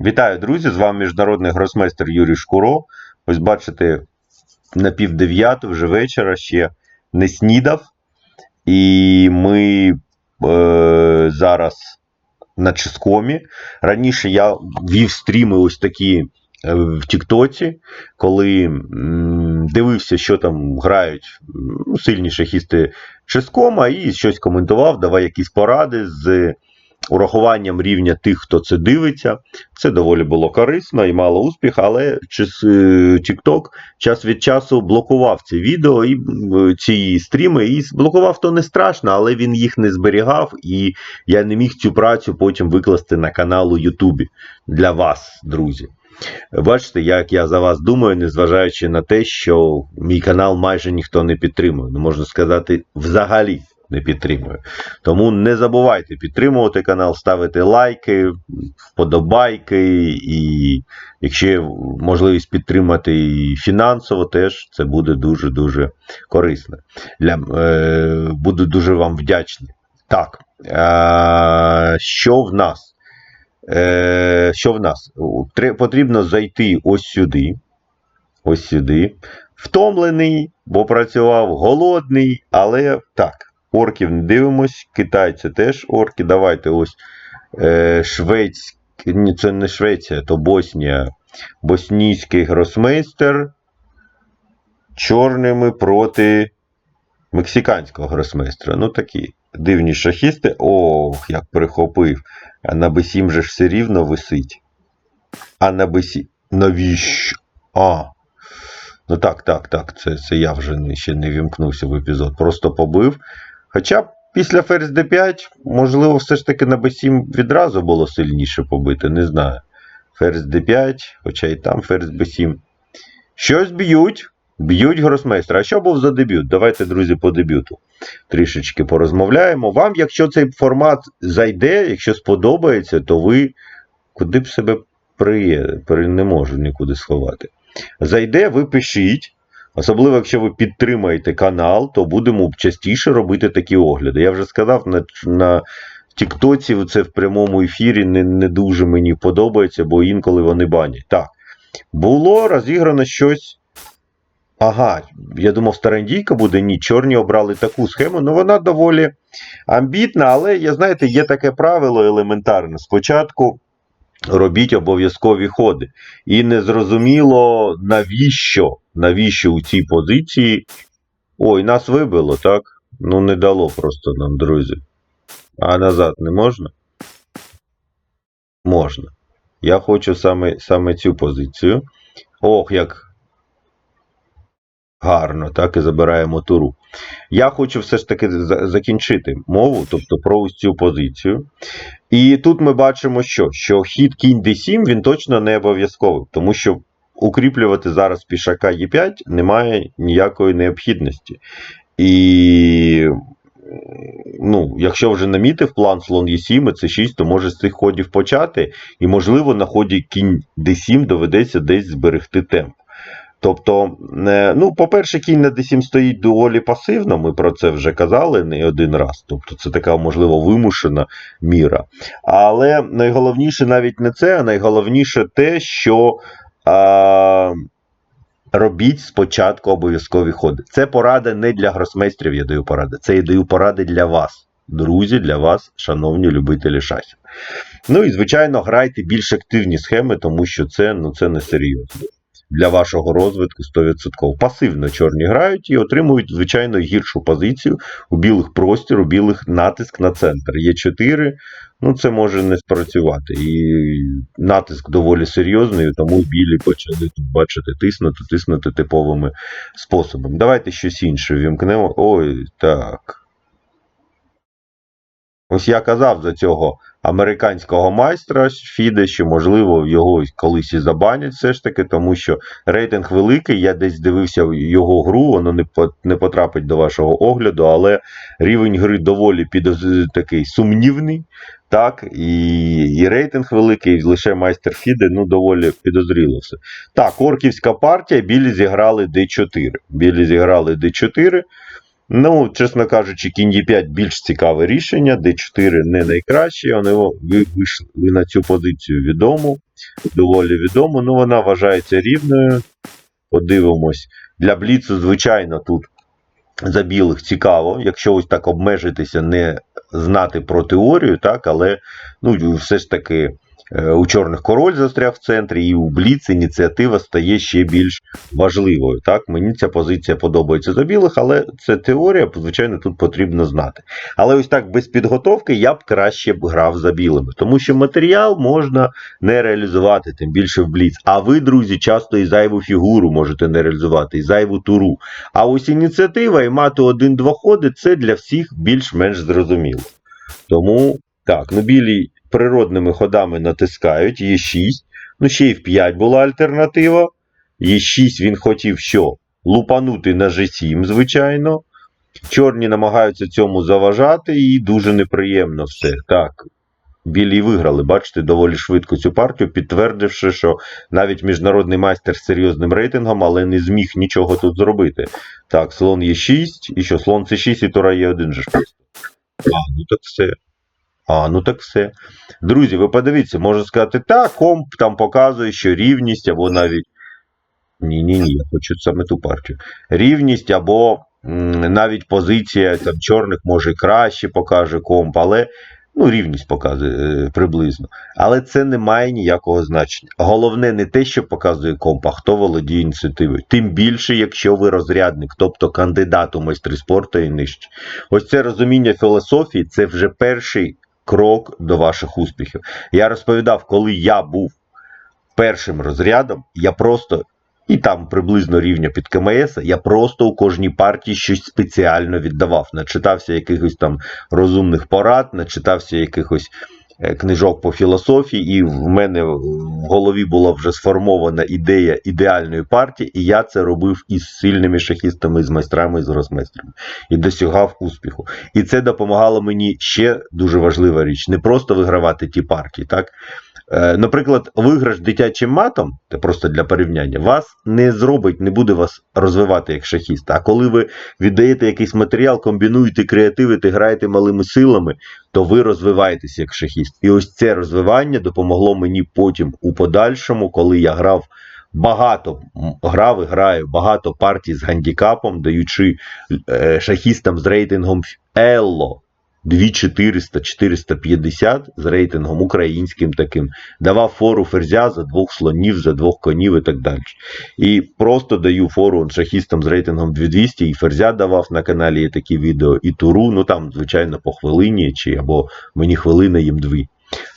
Вітаю, друзі! З вами міжнародний гросмейстер Юрій Шкуро. Ось бачите, на пів вже вечора ще не снідав. І ми е, зараз на Ческомі. Раніше я вів стріми ось такі е, в Тіктоці, коли дивився, що там грають м, сильні шахісти Ческома, і щось коментував, давай якісь поради з урахуванням рівня тих, хто це дивиться. Це доволі було корисно і мало успіх, але е, TikTok час від часу блокував ці відео і ці стріми. І блокував то не страшно, але він їх не зберігав, і я не міг цю працю потім викласти на канал у Ютубі для вас, друзі. Бачите, як я за вас думаю, незважаючи на те, що мій канал майже ніхто не підтримує. Ну, можна сказати, взагалі не підтримує. Тому не забувайте підтримувати канал, ставити лайки, вподобайки, і якщо є можливість підтримати і фінансово, теж це буде дуже-дуже корисно. Для, е, буду дуже вам вдячний. Так, е, що в нас? Е, що в нас? Потрібно зайти ось сюди. Ось сюди. Втомлений, бо працював голодний, але так, орків не дивимось, китайці теж орки. Давайте ось е, Швець... Ні, це не Швеція, то Боснія. Боснійський гросмейстер чорними проти мексиканського гросмейстера. Ну такі дивні шахісти. Ох, як прихопив. А на Б7 же ж все рівно висить. А на Б7. Навіщо? А. Ну так, так, так. Це, це я вже ще не вімкнувся в епізод. Просто побив. Хоча після ферзь d5, можливо, все ж таки на b7 відразу було сильніше побити, не знаю. Ферзь d5, хоча і там ферзь b7. Щось б'ють. Б'ють гросмейстра. А що був за дебют? Давайте, друзі, по дебюту трішечки порозмовляємо. Вам, якщо цей формат зайде, якщо сподобається, то ви куди б себе при не можу нікуди сховати. Зайде, ви пишіть. Особливо, якщо ви підтримаєте канал, то будемо частіше робити такі огляди. Я вже сказав, на, на Тіктоці це в прямому ефірі не, не дуже мені подобається, бо інколи вони банять. Так, було розіграно щось. Ага, я думав, старандійка буде. Ні, чорні обрали таку схему. Ну, вона доволі амбітна, але, я знаєте, є таке правило елементарне. Спочатку робіть обов'язкові ходи. І незрозуміло, навіщо, навіщо у цій позиції. Ой, нас вибило, так? Ну, не дало просто нам, друзі. А назад не можна? Можна. Я хочу саме, саме цю позицію. Ох, як гарно, так, і забираємо туру. Я хочу все ж таки закінчити мову, тобто про ось цю позицію. І тут ми бачимо, що, що хід кінь d7 він точно не обов'язковий, тому що укріплювати зараз пішака e5 немає ніякої необхідності. І ну, якщо вже намітив план слон e7 і c6, то може з цих ходів почати, і, можливо, на ході кінь d7 доведеться десь зберегти темп. Тобто, е, ну, по-перше, кінь на d7 стоїть доволі пасивно, ми про це вже казали не один раз. Тобто це така, можливо, вимушена міра. Але найголовніше навіть не це, а найголовніше те, що а, робіть спочатку обов'язкові ходи. Це порада не для гросмейстрів, я даю поради. Це я даю поради для вас, друзі, для вас, шановні любителі шахів. Ну і, звичайно, грайте більш активні схеми, тому що це, ну, це не серйозно для вашого розвитку 100%. Пасивно чорні грають і отримують, звичайно, гіршу позицію у білих простір, у білих натиск на центр. Є 4, ну це може не спрацювати. І натиск доволі серйозний, тому білі почали тут бачити тиснути, тиснути типовими способами. Давайте щось інше вімкнемо. Ой, так. Ось я казав за цього американського майстра Фіде, що, можливо, його колись і забанять все ж таки, тому що рейтинг великий. Я десь дивився його гру, воно не потрапить до вашого огляду, але рівень гри доволі підоз... такий сумнівний. Так, і, і рейтинг великий, і лише майстер Фіде, ну, доволі підозріло все. Так, орківська партія, білі зіграли D4. Білі зіграли D4. Ну, чесно кажучи, кінь Е5 більш цікаве рішення, Д4 не найкраще, вони ви вийшли на цю позицію відому. доволі відомо. Ну, вона вважається рівною. Подивимось. Для Бліцу, звичайно, тут за білих цікаво, якщо ось так обмежитися, не знати про теорію, так, але ну, все ж таки у чорних король застряг в центрі, і у Бліц ініціатива стає ще більш важливою. Так? Мені ця позиція подобається за білих, але це теорія, звичайно, тут потрібно знати. Але ось так без підготовки я б краще б грав за білими, тому що матеріал можна не реалізувати, тим більше в Бліц. А ви, друзі, часто і зайву фігуру можете не реалізувати, і зайву туру. А ось ініціатива і мати один-два ходи це для всіх більш-менш зрозуміло. Тому так, ну білі природними ходами натискають, є 6. Ну, ще й в 5 була альтернатива. Є 6 він хотів що? Лупанути на G7, звичайно. Чорні намагаються цьому заважати, і дуже неприємно все. Так. Білі виграли, бачите, доволі швидко цю партію, підтвердивши, що навіть міжнародний майстер з серйозним рейтингом, але не зміг нічого тут зробити. Так, слон є 6, і що слон це 6 і тура є 1 же ж. А, ну так все. А, ну так все. Друзі, ви подивіться, можна сказати, так, комп там показує, що рівність або навіть. Ні, ні, ні, я хочу саме ту партію. Рівність або навіть позиція там, чорних може краще покаже комп, але ну, рівність показує е, приблизно. Але це не має ніякого значення. Головне не те, що показує комп, а хто володіє ініціативою. Тим більше, якщо ви розрядник, тобто кандидат у майстри спорту і нижче. Ось це розуміння філософії це вже перший крок до ваших успіхів. Я розповідав, коли я був першим розрядом, я просто. І там приблизно рівня під КМС, я просто у кожній партії щось спеціально віддавав. Начитався якихось там розумних порад, начитався якихось книжок по філософії, і в мене в голові була вже сформована ідея ідеальної партії, і я це робив із сильними шахістами, з майстрами, з гросмейстрами. І досягав успіху. І це допомагало мені ще дуже важлива річ: не просто вигравати ті партії, так. Е, Наприклад, виграш дитячим матом, це просто для порівняння, вас не зробить, не буде вас розвивати як шахіста. А коли ви віддаєте якийсь матеріал, комбінуєте, креативите, граєте малими силами, то ви розвиваєтесь як шахіст. І ось це розвивання допомогло мені потім у подальшому, коли я грав. Багато грав і граю багато партій з гандікапом, даючи е, шахістам з рейтингом Елло 2400 450 з рейтингом українським таким, давав фору ферзя за двох слонів, за двох конів і так далі. І просто даю фору шахістам з рейтингом 2200, і ферзя давав на каналі є такі відео, і туру, ну там, звичайно, по хвилині, чи або мені хвилина їм дві.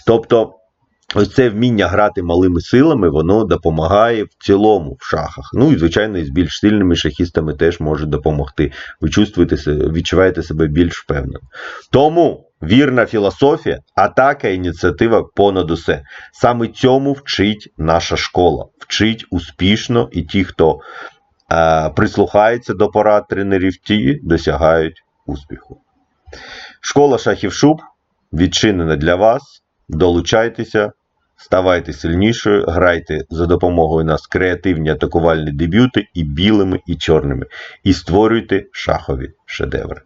Тобто. Ось це вміння грати малими силами, воно допомагає в цілому в шахах. Ну і, звичайно, з більш сильними шахістами теж може допомогти. Ви чувствуєте відчуваєте себе більш впевнено. Тому вірна філософія, атака, ініціатива понад усе. Саме цьому вчить наша школа. Вчить успішно, і ті, хто е, прислухається до порад тренерів, ті досягають успіху. Школа шахів шуб відчинена для вас. Долучайтеся, ставайте сильнішою, грайте за допомогою нас креативні атакувальні дебюти і білими, і чорними, і створюйте шахові шедеври.